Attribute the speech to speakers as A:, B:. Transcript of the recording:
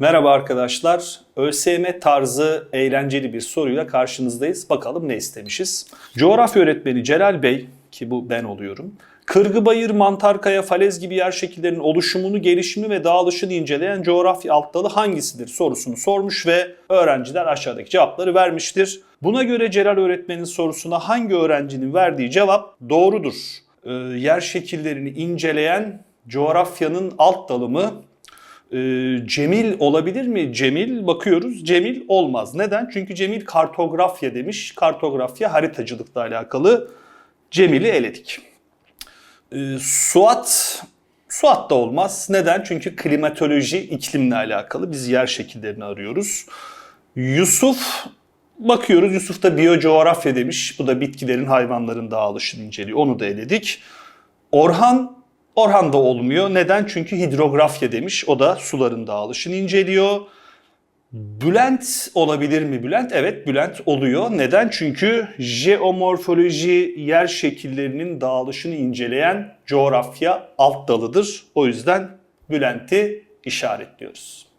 A: Merhaba arkadaşlar. ÖSYM tarzı eğlenceli bir soruyla karşınızdayız. Bakalım ne istemişiz. Coğrafya öğretmeni Celal Bey, ki bu ben oluyorum. Kırgıbayır, Mantarkaya, Falez gibi yer şekillerinin oluşumunu, gelişimi ve dağılışını inceleyen coğrafya alt dalı hangisidir sorusunu sormuş ve öğrenciler aşağıdaki cevapları vermiştir. Buna göre Celal öğretmenin sorusuna hangi öğrencinin verdiği cevap doğrudur. Ee, yer şekillerini inceleyen coğrafyanın alt dalı mı? Ee, Cemil olabilir mi? Cemil bakıyoruz. Cemil olmaz. Neden? Çünkü Cemil kartografya demiş. Kartografya haritacılıkla alakalı. Cemil'i eledik. Ee, Suat Suat da olmaz. Neden? Çünkü klimatoloji iklimle alakalı. Biz yer şekillerini arıyoruz. Yusuf bakıyoruz. Yusuf da biyocoğrafya demiş. Bu da bitkilerin hayvanların dağılışını inceliyor. Onu da eledik. Orhan Orhan da olmuyor. Neden? Çünkü hidrografya demiş. O da suların dağılışını inceliyor. Bülent olabilir mi Bülent? Evet Bülent oluyor. Neden? Çünkü jeomorfoloji yer şekillerinin dağılışını inceleyen coğrafya alt dalıdır. O yüzden Bülent'i işaretliyoruz.